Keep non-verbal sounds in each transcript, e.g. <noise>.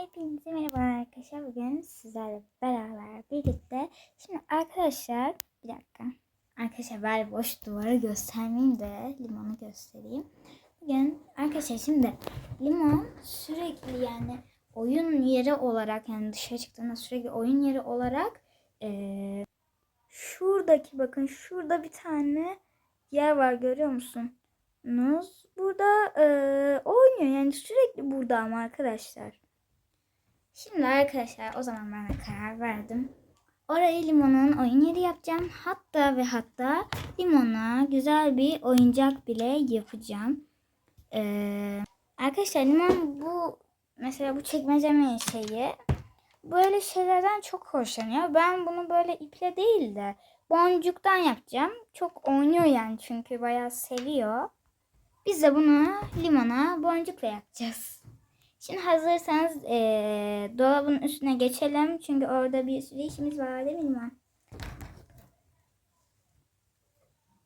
Hepinize merhaba arkadaşlar. Bugün sizlerle beraber birlikte. Şimdi arkadaşlar bir dakika. Arkadaşlar ben boş duvarı göstermeyeyim de limonu göstereyim. Bugün arkadaşlar şimdi limon sürekli yani oyun yeri olarak yani dışarı çıktığında sürekli oyun yeri olarak eee, şuradaki bakın şurada bir tane yer var görüyor musunuz? Burada eee, oynuyor yani sürekli burada ama arkadaşlar. Şimdi arkadaşlar o zaman ben karar verdim. Orayı limonun oyun yeri yapacağım. Hatta ve hatta limona güzel bir oyuncak bile yapacağım. Ee, arkadaşlar limon bu mesela bu çekmecemin şeyi böyle şeylerden çok hoşlanıyor. Ben bunu böyle iple değil de boncuktan yapacağım. Çok oynuyor yani çünkü bayağı seviyor. Biz de bunu limona boncukla yapacağız. Şimdi hazırsanız eee, dolabın üstüne geçelim. Çünkü orada bir sürü işimiz var değil mi Liman?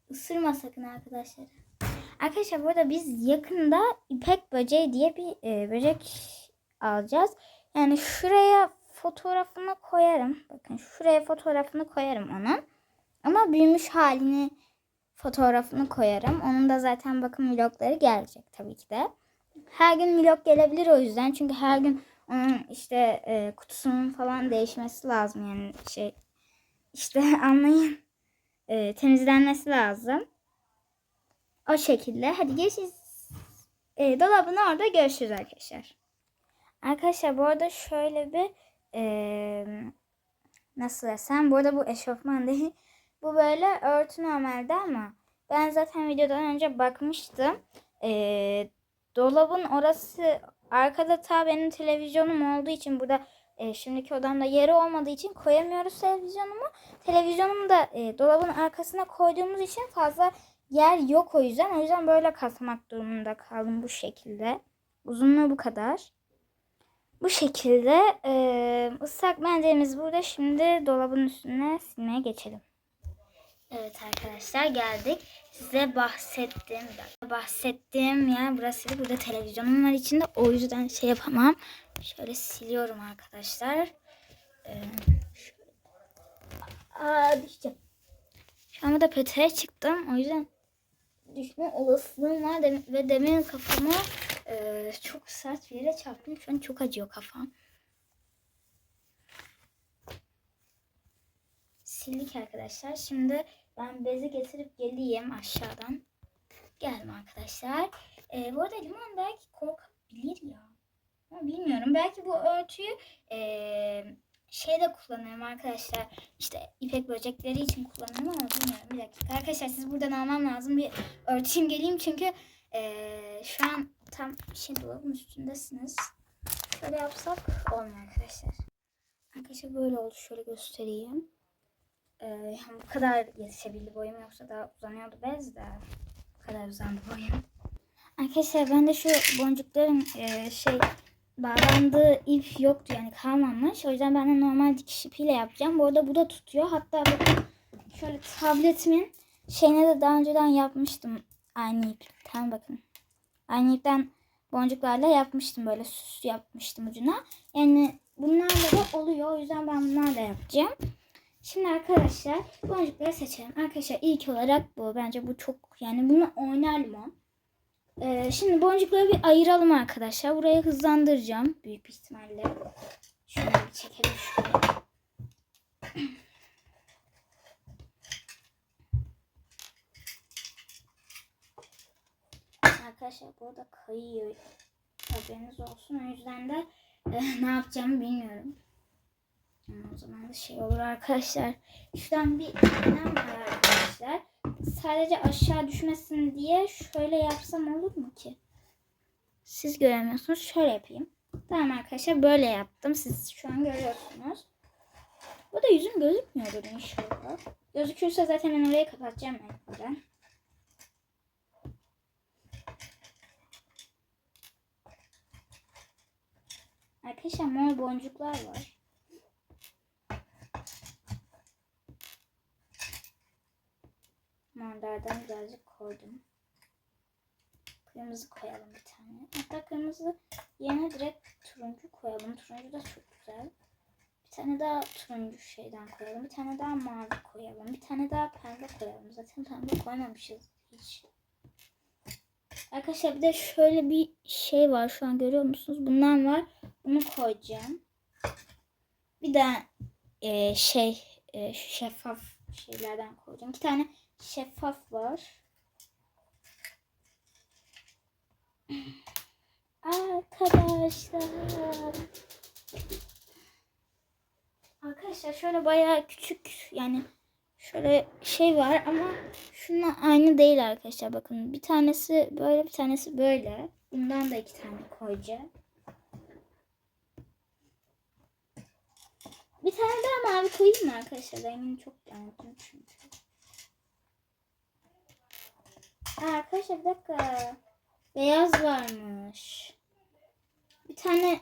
Isırma sakın arkadaşlar. Arkadaşlar burada biz yakında ipek böceği diye bir eee, böcek alacağız. Yani şuraya fotoğrafını koyarım. Bakın şuraya fotoğrafını koyarım onun. Ama büyümüş halini fotoğrafını koyarım. Onun da zaten bakın vlogları gelecek tabii ki de her gün vlog gelebilir o yüzden. Çünkü her gün onun işte e, kutusunun falan değişmesi lazım. Yani şey işte <laughs> anlayın. E, temizlenmesi lazım. O şekilde. Hadi geçiş. E, dolabın orada görüşürüz arkadaşlar. Arkadaşlar bu arada şöyle bir e, nasıl desem. Bu arada bu eşofman <laughs> değil. Bu böyle örtü normalde ama ben zaten videodan önce bakmıştım. E, dolabın orası arkada ta benim televizyonum olduğu için burada e, şimdiki odamda yeri olmadığı için koyamıyoruz televizyonumu. Televizyonumu da e, dolabın arkasına koyduğumuz için fazla yer yok o yüzden. O yüzden böyle kasmak durumunda kaldım bu şekilde. Uzunluğu bu kadar. Bu şekilde e, ıslak mendilimiz burada. Şimdi dolabın üstüne silmeye geçelim. Evet arkadaşlar geldik. Size dakika. Bahsettiğim yer burası. Burada televizyonum var içinde. O yüzden şey yapamam. Şöyle siliyorum arkadaşlar. Ee, şöyle. Aa düşeceğim. Şu anda peteğe çıktım. O yüzden düşme olasılığım var. Ve demin kafamı e, çok sert bir yere çarptım. Şu an çok acıyor kafam. sildik arkadaşlar. Şimdi ben bezi getirip geleyim aşağıdan. Geldim arkadaşlar. Ee, bu arada limon belki korkabilir ya. Ama bilmiyorum. Belki bu örtüyü ee, şeyde kullanırım arkadaşlar. İşte ipek böcekleri için kullanırım ama bilmiyorum. Bir dakika. Arkadaşlar siz buradan almam lazım. Bir örteyim geleyim çünkü ee, şu an tam şey dolabın üstündesiniz. Şöyle yapsak olmuyor arkadaşlar. Arkadaşlar böyle oldu. Şöyle göstereyim. Ee, bu kadar yetişebildi boyum yoksa daha uzanıyordu bez de. Bu kadar uzandı boyum. Arkadaşlar ben de şu boncukların e, şey bağlandığı ip yoktu yani kalmamış. O yüzden ben de normal dikiş ipiyle yapacağım. Bu arada bu da tutuyor. Hatta bakın şöyle tabletimin şeyine de daha önceden yapmıştım. Aynı ipten bakın. Aynı ipten boncuklarla yapmıştım. Böyle süs yapmıştım ucuna. Yani bunlarla da oluyor. O yüzden ben bunlarla yapacağım. Şimdi arkadaşlar boncukları seçelim. Arkadaşlar ilk olarak bu. Bence bu çok yani bunu oynar limon. Ee, şimdi boncukları bir ayıralım arkadaşlar. Burayı hızlandıracağım. Büyük bir ihtimalle. Şöyle bir çekelim şuraya. Arkadaşlar burada kayıyor. Haberiniz olsun. O yüzden de e, <laughs> ne yapacağımı bilmiyorum. Ama o zaman da şey olur arkadaşlar. Şuradan bir iğnem var arkadaşlar. Sadece aşağı düşmesin diye şöyle yapsam olur mu ki? Siz göremiyorsunuz. Şöyle yapayım. Tamam arkadaşlar böyle yaptım. Siz şu an görüyorsunuz. Bu da yüzüm gözükmüyordur inşallah. Gözükürse zaten ben orayı kapatacağım mecburen. Arkadaşlar mor boncuklar var. Morlardan birazcık koydum. Kırmızı koyalım bir tane. Hatta kırmızı yerine direkt turuncu koyalım. Turuncu da çok güzel. Bir tane daha turuncu şeyden koyalım. Bir tane daha mavi koyalım. Bir tane daha pembe koyalım. Zaten pembe koymamışız hiç. Arkadaşlar bir de şöyle bir şey var. Şu an görüyor musunuz? Bundan var. Bunu koyacağım. Bir de e, şey e, şeffaf şeylerden koyacağım. Bir tane şeffaf var. Arkadaşlar. Arkadaşlar şöyle bayağı küçük yani şöyle şey var ama şununla aynı değil arkadaşlar bakın. Bir tanesi böyle bir tanesi böyle. Bundan da iki tane koyacağım. Bir tane daha mavi koyayım mı arkadaşlar? Rengini çok beğendim çünkü. Aa, arkadaşlar bir dakika. Beyaz varmış. Bir tane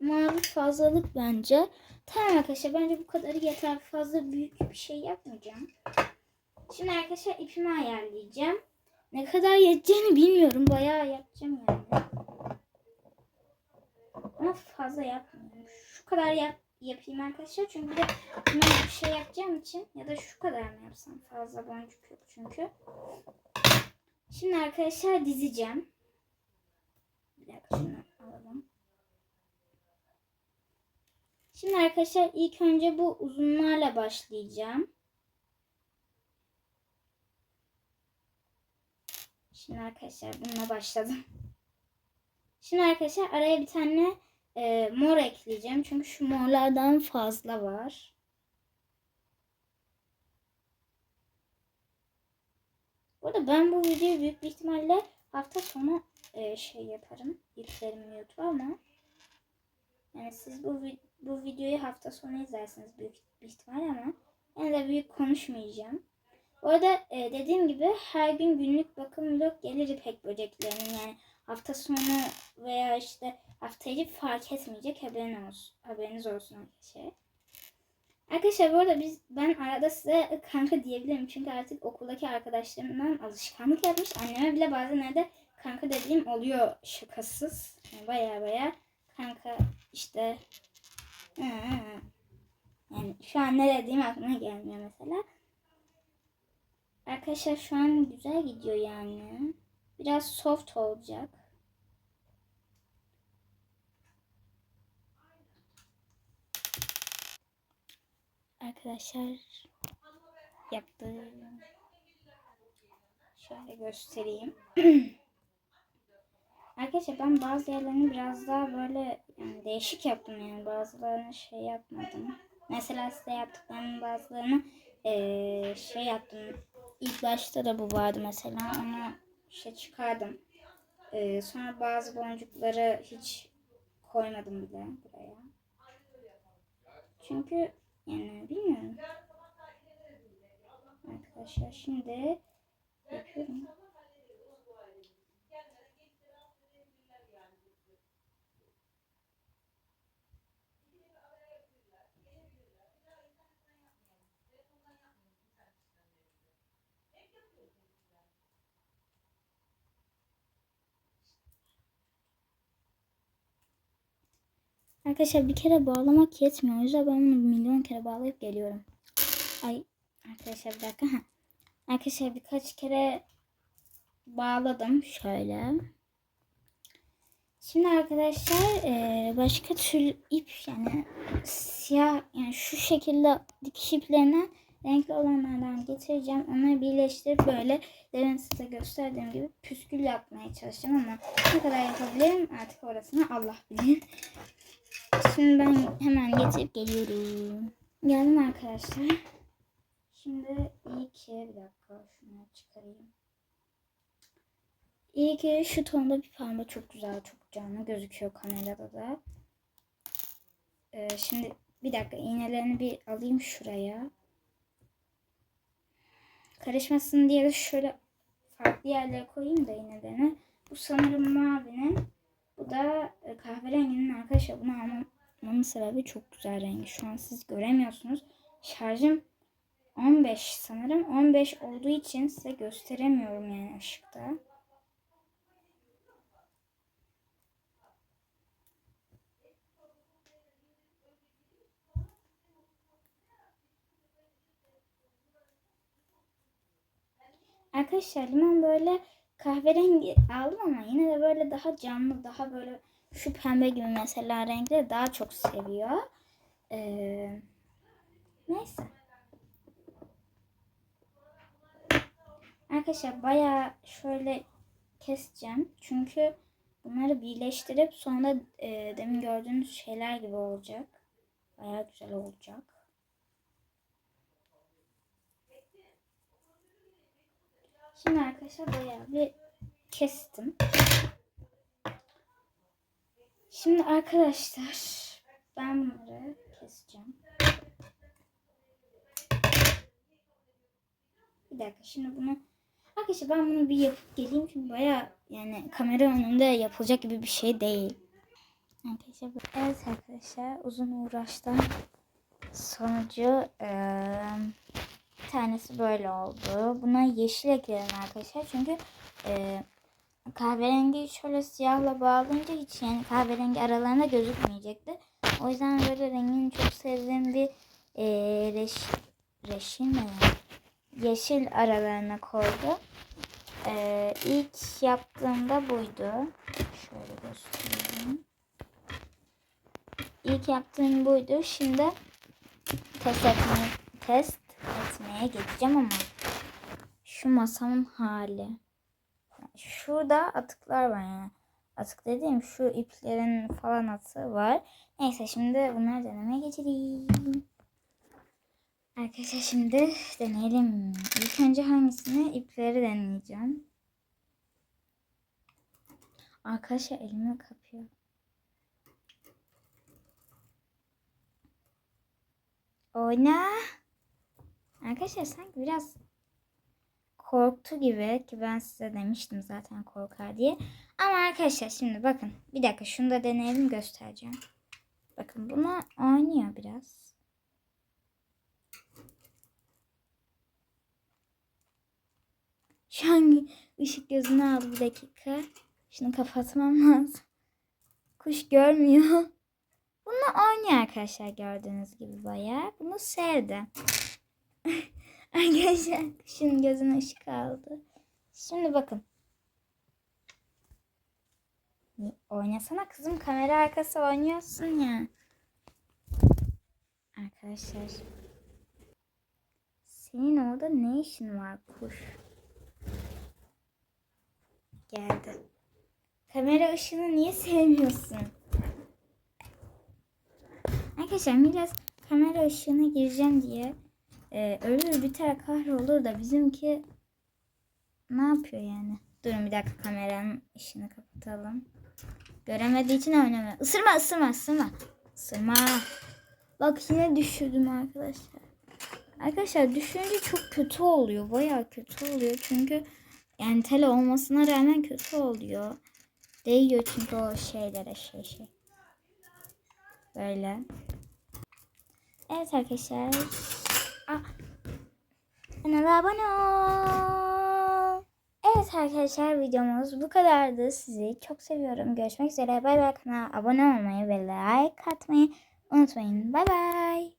mavi fazlalık bence. Tamam arkadaşlar bence bu kadarı yeter. Fazla büyük bir şey yapmayacağım. Şimdi arkadaşlar ipimi ayarlayacağım. Ne kadar yeteceğini bilmiyorum. Bayağı yapacağım yani. Ama fazla yapmıyorum. Şu kadar yap yapayım arkadaşlar. Çünkü de bir şey yapacağım için ya da şu kadar mı yapsam fazla boncuk yok çünkü. Şimdi arkadaşlar dizeceğim. Bir dakika şunu alalım. Şimdi arkadaşlar ilk önce bu uzunlarla başlayacağım. Şimdi arkadaşlar bununla başladım. Şimdi arkadaşlar araya bir tane e, mor ekleyeceğim. Çünkü şu morlardan fazla var. Burada ben bu videoyu büyük bir ihtimalle hafta sonu e, şey yaparım. Yüklerim YouTube'a ama yani siz bu bu videoyu hafta sonu izlersiniz büyük bir ihtimal ama ben de büyük konuşmayacağım. Orada e, dediğim gibi her gün günlük bakım vlog gelir ipek böceklerinin yani hafta sonu veya işte haftayı fark etmeyecek haberin olsun, haberiniz olsun arkadaşlar. Arkadaşlar bu arada biz ben arada size kanka diyebilirim çünkü artık okuldaki arkadaşlarımdan alışkanlık yapmış. Anneme bile bazen evde kanka dediğim oluyor şakasız. Yani baya baya kanka işte yani şu an ne dediğim aklıma gelmiyor mesela. Arkadaşlar şu an güzel gidiyor yani. Biraz soft olacak. Arkadaşlar yaptım. Şöyle göstereyim. <clears throat> Arkadaşlar ben bazı yerlerini biraz daha böyle yani değişik yaptım yani bazılarını şey yapmadım. Mesela size yaptıklarımın bazılarını ee, şey yaptım. İlk başta da bu vardı mesela onu şey çıkardım. Ee, sonra bazı boncukları hiç koymadım bile buraya. Çünkü yani bilmiyorum. Arkadaşlar şimdi yapıyorum. Arkadaşlar bir kere bağlamak yetmiyor. O yüzden ben bunu milyon kere bağlayıp geliyorum. Ay arkadaşlar bir dakika. Arkadaşlar birkaç kere bağladım şöyle. Şimdi arkadaşlar başka tür ip yani siyah yani şu şekilde dikiş iplerine renkli olanlardan getireceğim. Onları birleştirip böyle demin size gösterdiğim gibi püskül yapmaya çalışacağım ama ne kadar yapabilirim artık orasını Allah bilir. Şimdi ben hemen getirip geliyorum. Geldim arkadaşlar. Şimdi iyi ki bir dakika şunu çıkarayım. İyi ki şu tonda bir pembe çok güzel, çok canlı gözüküyor kamerada da. Ee, şimdi bir dakika iğnelerini bir alayım şuraya. Karışmasın diye de şöyle farklı yerlere koyayım da iğnelerini. Bu sanırım mavinin. Bu da e, kahverenginin arkadaşlar bunu almamın sebebi çok güzel rengi. Şu an siz göremiyorsunuz. Şarjım 15 sanırım. 15 olduğu için size gösteremiyorum yani ışıkta. Arkadaşlar limon böyle kahverengi aldım ama yine de böyle daha canlı, daha böyle şu pembe gibi mesela renkleri daha çok seviyor. Ee, neyse. Arkadaşlar bayağı şöyle keseceğim. Çünkü bunları birleştirip sonra e, demin gördüğünüz şeyler gibi olacak. Bayağı güzel olacak. Şimdi arkadaşlar bayağı bir kestim. Şimdi arkadaşlar ben bunları keseceğim. Bir dakika şimdi bunu arkadaşlar ben bunu bir yapıp geleyim çünkü baya yani kamera önünde yapılacak gibi bir şey değil. Arkadaşlar evet arkadaşlar uzun uğraştan sonucu bir tanesi böyle oldu. Buna yeşil ekledim arkadaşlar çünkü eee kahverengi şöyle siyahla bağlayınca hiç yani kahverengi aralarında gözükmeyecekti. O yüzden böyle rengini çok sevdiğim bir eee reş, reşin? Yeşil aralarına koydu. Eee ilk yaptığımda buydu. Şöyle göstereyim. İlk yaptığım buydu. Şimdi test etmeye, test etmeye geçeceğim ama şu masamın hali. Şurada atıklar var yani. Atık dediğim şu iplerin falan atığı var. Neyse şimdi bunları denemeye geçelim. Arkadaşlar şimdi deneyelim. İlk önce hangisini? ipleri deneyeceğim. Arkadaşlar elimi kapıyor. Oyna. Arkadaşlar sanki biraz korktu gibi ki ben size demiştim zaten korkar diye. Ama arkadaşlar şimdi bakın bir dakika şunu da deneyelim göstereceğim. Bakın buna oynuyor biraz. Şu an ışık gözünü aldı bir dakika. Şunu kapatmam lazım. Kuş görmüyor. Bunu oynuyor arkadaşlar gördüğünüz gibi bayağı. Bunu sevdi. Arkadaşlar kuşun gözüne ışık aldı. Şimdi bakın. Oynasana kızım kamera arkası oynuyorsun ya. Arkadaşlar. Senin orada ne işin var kuş? Geldi. Kamera ışını niye sevmiyorsun? Arkadaşlar biraz kamera ışığına gireceğim diye e, ölür biter kahrolur da bizimki ne yapıyor yani? Durun bir dakika kameranın ışığını kapatalım. Göremediği için oynamıyor. Isırma ısırma ısırma. Isırma. Bak yine düşürdüm arkadaşlar. Arkadaşlar düşünce çok kötü oluyor. Baya kötü oluyor. Çünkü yani tele olmasına rağmen kötü oluyor. Değiyor çünkü o şeylere şey şey. Böyle. Evet arkadaşlar. Kanala abone ol. Evet arkadaşlar videomuz bu kadardı. Sizi çok seviyorum. Görüşmek üzere. Bay bay. Kanala abone olmayı ve like atmayı unutmayın. Bay bay.